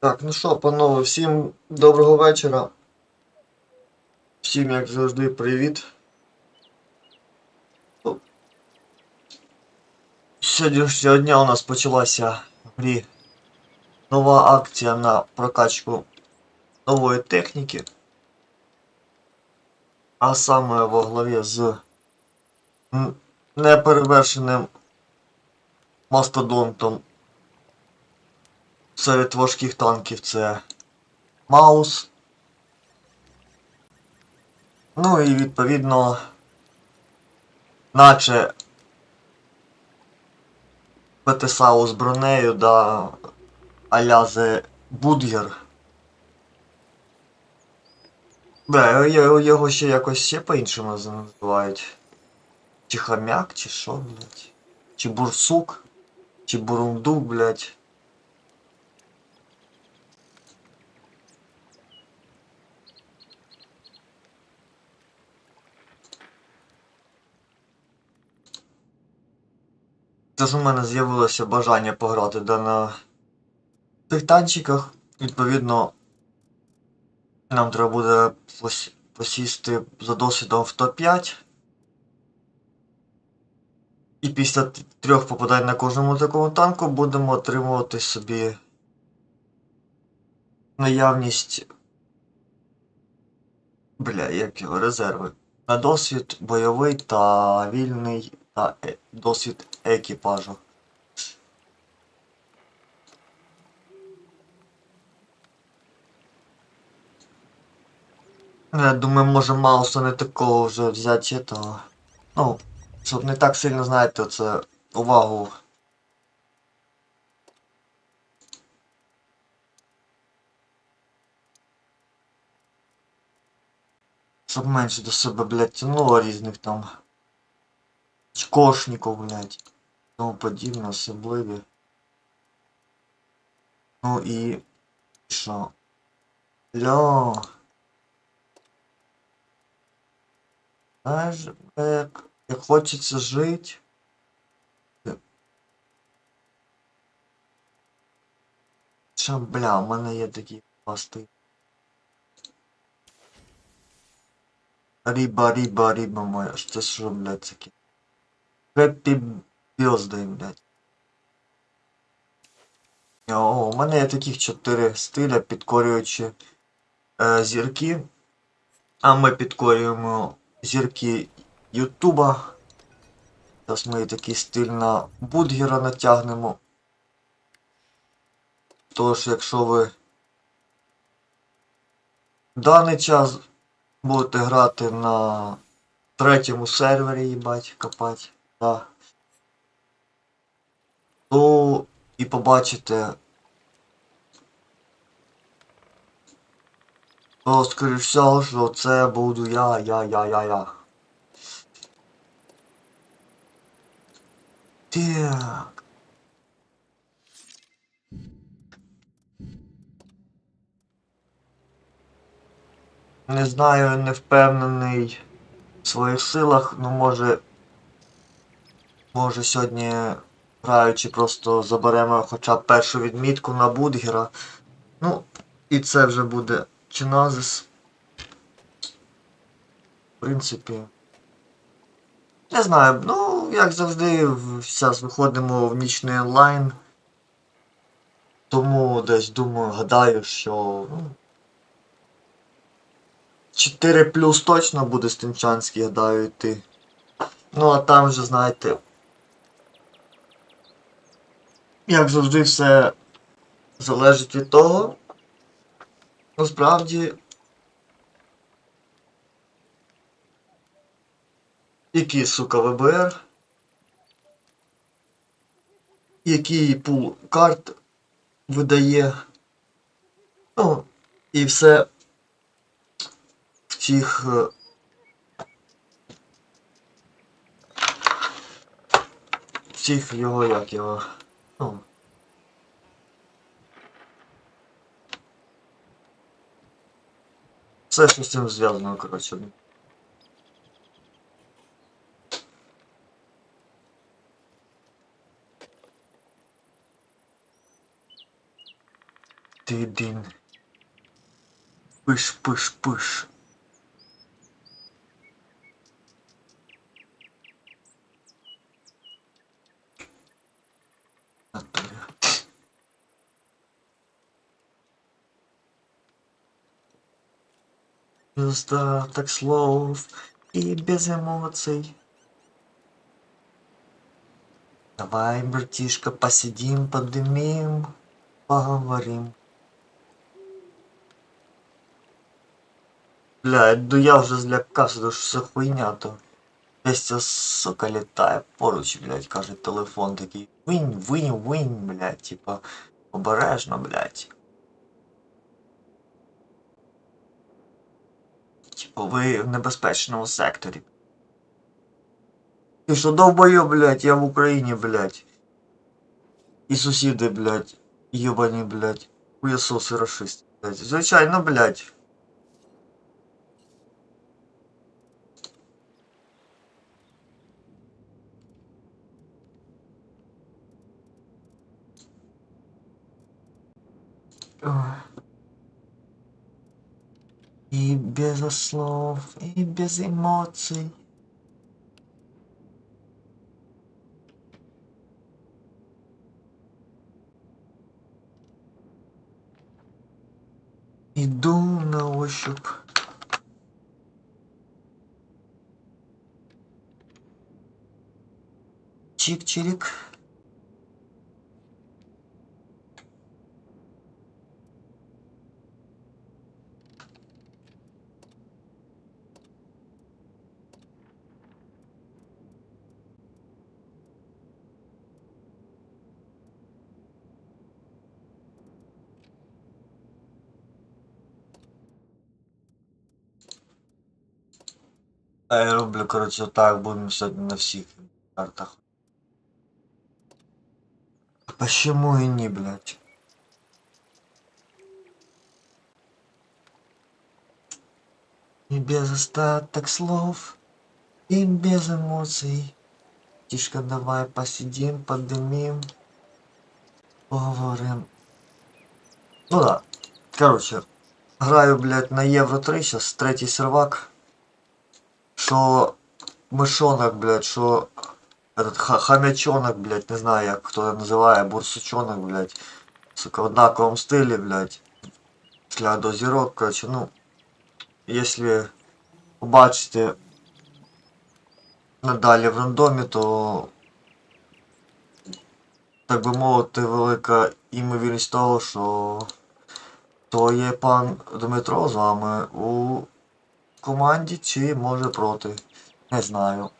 Так, ну що, панове, всім доброго вечора. Всім, як завжди, привіт. Ну, Сьогоднішнього дня у нас почалася в грі нова акція на прокачку нової техніки. А саме во главі з неперевершеним мастодонтом серед важких танків це Маус. Ну і відповідно, наче ПТСАУ з бронею да Алязе Будгер. Бля, його, ще якось ще по-іншому називають. Чи хам'як, чи що, блядь. Чи бурсук, чи бурундук, блядь. Тож у мене з'явилося бажання пограти да на цих танчиках. Відповідно, нам треба буде посісти за досвідом в топ-5. І після трьох попадань на кожному такому танку будемо отримувати собі наявність. Бля, як його резерви. На досвід бойовий та вільний та е- досвід екіпажу. Я думаю, може Мауса не такого вже взяти этого. Ну, щоб не так сильно, знаєте, це увагу. щоб менше до себе, блядь, тянуло різних там чкошників, блядь, тому подібне, особливі. Ну і що? Ля. Знаєш, як, хочеться жити. Що, бля, у мене є такі пласти. Ріба, ріба, ріба моя. Що що, блядь, таке? Happy birthday, блядь. О, у мене є таких чотири стиля, підкорюючи е, зірки. А ми підкорюємо зірки Ютуба. Зараз ми такий стиль на Будгера натягнемо. Тож, якщо ви в даний час будете грати на третьому сервері, їбать, копать, да, то і побачите, то, скоріш всього, що це буду я, я, я, я, я. Так. Не знаю, не впевнений в своїх силах, ну може. Може сьогодні граючи просто заберемо хоча б першу відмітку на Будгера. Ну, і це вже буде Чиназис. В принципі. Не знаю, ну, як завжди, зараз виходимо в нічний онлайн. Тому десь думаю, гадаю, що. Ну, 4 плюс точно буде Стимчанський, гадаю, йти. Ну, а там вже, знаєте. Як завжди, все залежить від того. Насправді. Який, сука, ВБР. Який пул карт видає. Ну, і все в цих. е, Всіх його як його. Ну. Все, що з цим зв'язано, коротше. Ти-дин. Пиш, пиш, пиш. Достаток слов и без эмоций. Давай, братишка, посидим, подымим, поговорим. Блядь, ну я вже злякався, то що це хуйня то. Десь ця сука літає поруч, блядь, каже телефон такий. Винь, винь, винь, блядь, типа, обережно, блядь. Типа ви в небезпечному секторі. Ти що довбойо, блядь, я в Україні, блядь. І сусіди, блядь, єбані, блядь. Хуєсоси расисти, блядь. Звичайно, блядь. Ой. Без слов, и без эмоций. Иду на ощупь. Чик-чирик. А я роблю, коротше, так, будемо сьогодні на всіх картах. Почему и не, блядь? И без остаток слов, и без эмоций. Тишка, давай посидим, подымим, поговорим. Ну да. Короче, граю, блядь, на Євро 3 сейчас, третій сервак. Що мишонок, блядь, що этот ха- хамячонок, блядь, не знаю, як хто це називає, бурсучонок, блядь. Сука, в однаковому стилі, блядь. Для до зірок, короче, ну. Якщо побачите надалі в рандомі, то так би мовити, велика імовірність того, що то є пан Дмитро з вами у команді чи може проти. Не знаю.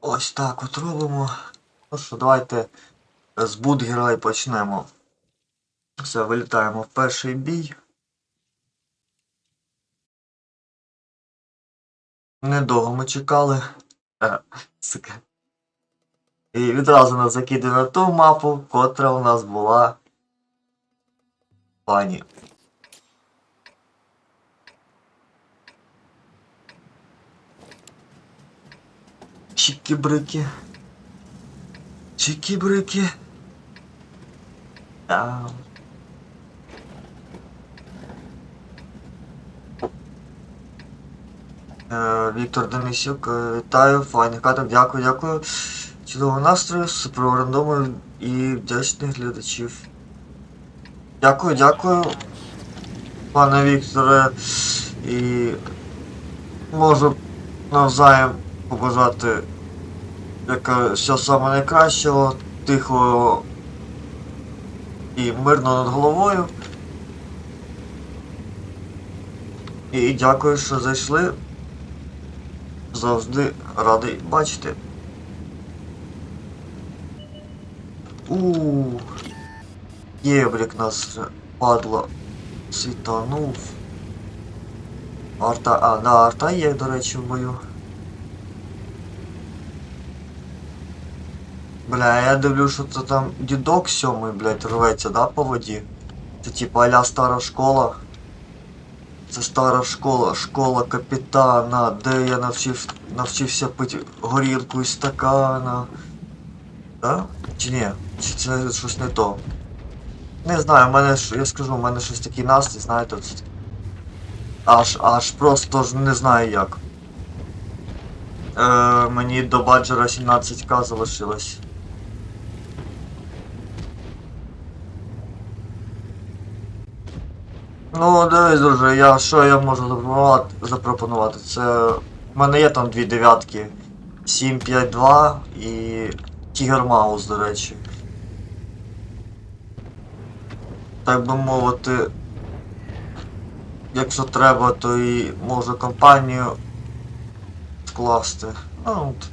Ось так от робимо. Ну що, давайте з Будгера і почнемо. Все, вилітаємо в перший бій. Недовго ми чекали. А, сука. І відразу нас закидує на ту мапу, котра у нас була. Пані. Чики-брики. Чики-брики. Ау. Віктор Денисюк, е, вітаю, файний каток, дякую, дякую. Чудового настрою, суперового рандому і вдячних глядачів. Дякую, дякую, пане Вікторе, і можу навзаєм побажати яка все саме найкращого, тихого і мирно над головою. І дякую, що зайшли. Завжди радий бачити. У Єврик нас падло світанув. Арта, а, да, арта є, до речі, в бою. Бля, я дивлюсь, що це там дідок сьомий, блядь, рветься, да, по воді? Це типа аля стара школа. Це стара школа, школа капітана, де я навчив, навчився пити горілку із стакана. Да? Чи ні? Чи це щось не то? Не знаю, в мене я скажу, в мене щось такий настрій, знаєте, аж, аж просто ж не знаю як. Е, мені до баджера 17к залишилось. Ну, дивись, друже, я що я можу запропонувати, запропонувати? Це. У мене є там дві дев'ятки. 752 і Тігер Маус, до речі. Так би мовити. Якщо треба, то і можу компанію вкласти. Ну, от.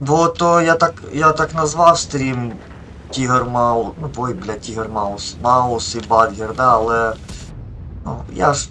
Бо то я так, я так назвав стрім Тігер Маус. Ну ой, блядь, Тігер Маус. Маус і Бадгер, да, але. Ну, я ж.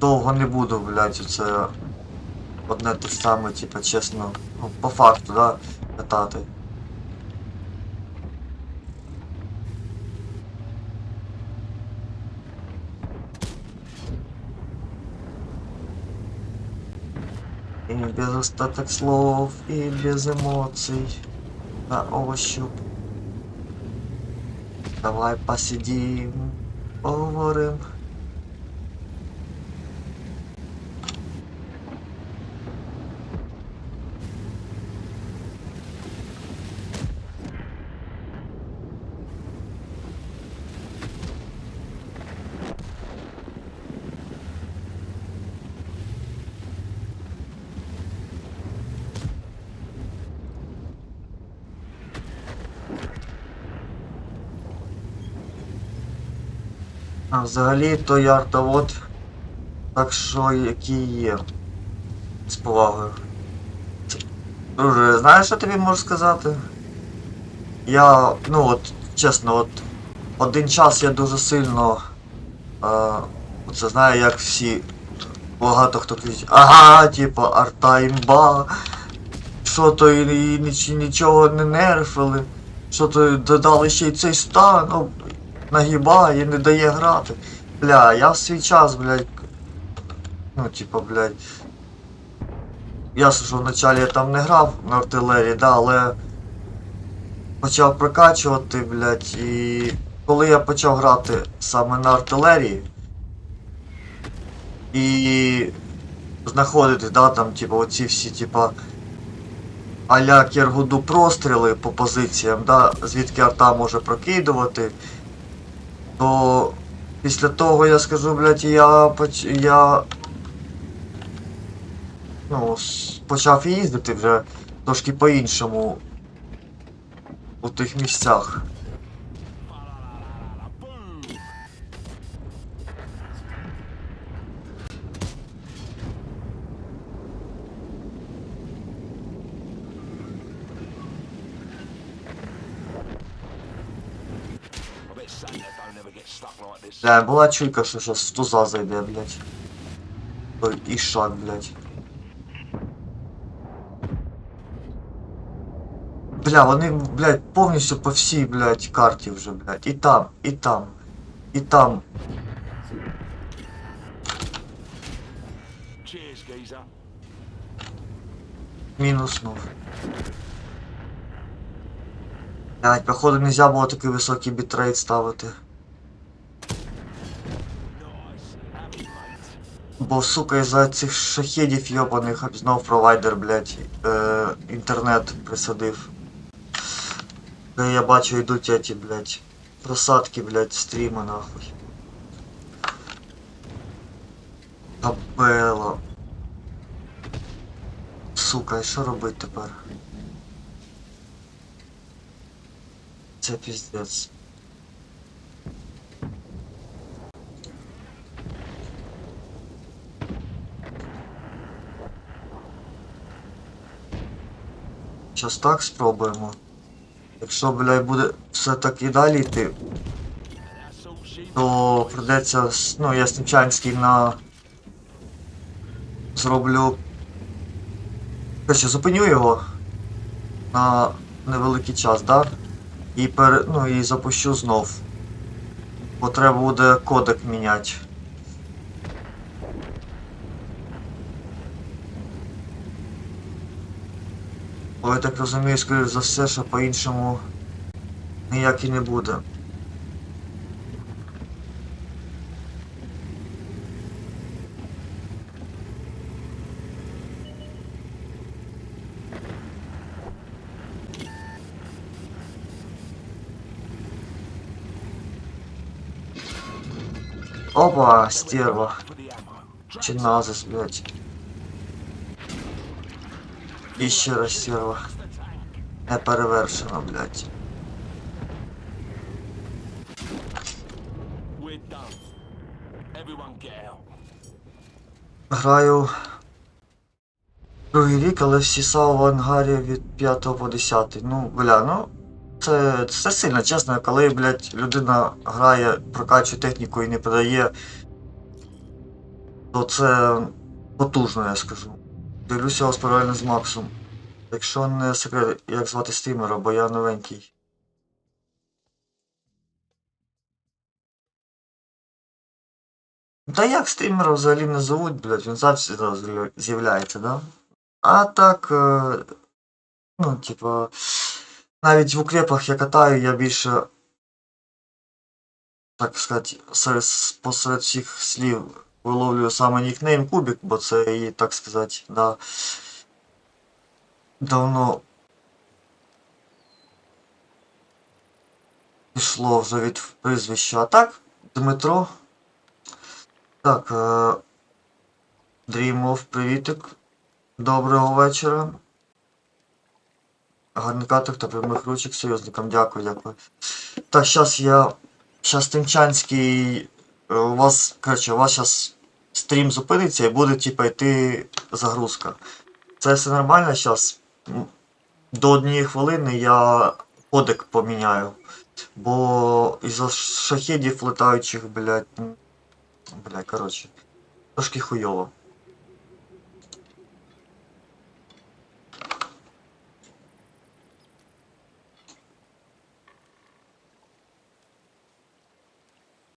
Довго не буду, блядь, це одне те саме, типа, чесно. Ну, по факту, да, питати. И без остаток слов, и без эмоций на ощупь. Давай посидим, поговорим. Взагалі то я артовод Так що які є. З повагою. Друже, знаєш, що тобі можу сказати? Я, ну от, чесно, от один час я дуже сильно. Е, оце знаю, як всі. Багато хто кричить, ага, типа, арта імба. Що то і, і ніч- нічого не нерфили. Що то додали ще й цей стан, ну, нагибає, і не дає грати. Бля, я в свій час, блядь. Ну, типа, блядь. Ясно, що вначалі я там не грав на артилерії, да, але почав прокачувати, блядь, і коли я почав грати саме на артилерії і знаходити, да, там, типа, оці всі, типа, а-ля Кергуду простріли по позиціям, да, звідки арта може прокидувати, то після того я скажу, блядь, я я ну, почав їздити вже трошки по-іншому у тих місцях. Бля, була чуйка, що щас в туза зайде, блядь. Той ішак, блядь. Бля, вони, блядь, повністю по всій, блядь, карті вже, блядь. І там, і там, і там. Geezer. Мінуснув. Блядь, походу нельзя було такий високий бітрейт ставити. Бо, сука, із-за цих шахедів йобаних знов провайдер, блядь, е, інтернет присадив. Де я бачу йдуть эти, блядь, просадки, блядь, стріми нахуй. Табела. Сука, і що робити тепер? Це піздець. Щас так спробуємо. Якщо, блядь, буде все так і далі йти, то придеться, ну, я Снічанський на. Зроблю. Короче, зупиню його на невеликий час, да? І пере... ну і запущу знов. Бо треба буде кодек міняти. Бо я так розумію, скоріш за все, що по-іншому ніяк і не буде. Опа, стерва. Чи назис, блядь. І ще раз стерва. Не перевершено, блядь. Граю другий рік, але всі САУ в ангарі від 5 по 10. Ну, бля, ну. Це, це сильно чесно, коли, блядь, людина грає, прокачує техніку і не подає, то це потужно, я скажу. Дивлюся вас паралельно з Максом. Якщо не секрет, як звати стрімера, бо я новенький. Та як стрімера взагалі не зовуть, блядь, він завжди з'явля- з'являється, да? А так, е, ну, типа, навіть в укрепах я катаю, я більше, так сказати, серед, посеред всіх слів виловлюю саме нікнейм Кубік, бо це її, так сказати, да, давно пішло вже від прізвища. А так, Дмитро. Так, е, Дрімов, привітик. Доброго вечора. Гарникатих та прямих ручок союзникам. Дякую, дякую. Так, зараз я. Зараз Тимчанський. е, У вас, коротше, у вас зараз стрім зупиниться і буде типа йти загрузка. Це все нормально зараз. До однієї хвилини я кодек поміняю. Бо із-за шахедів летаючих, блядь. Блядь, коротше. Трошки хуйово.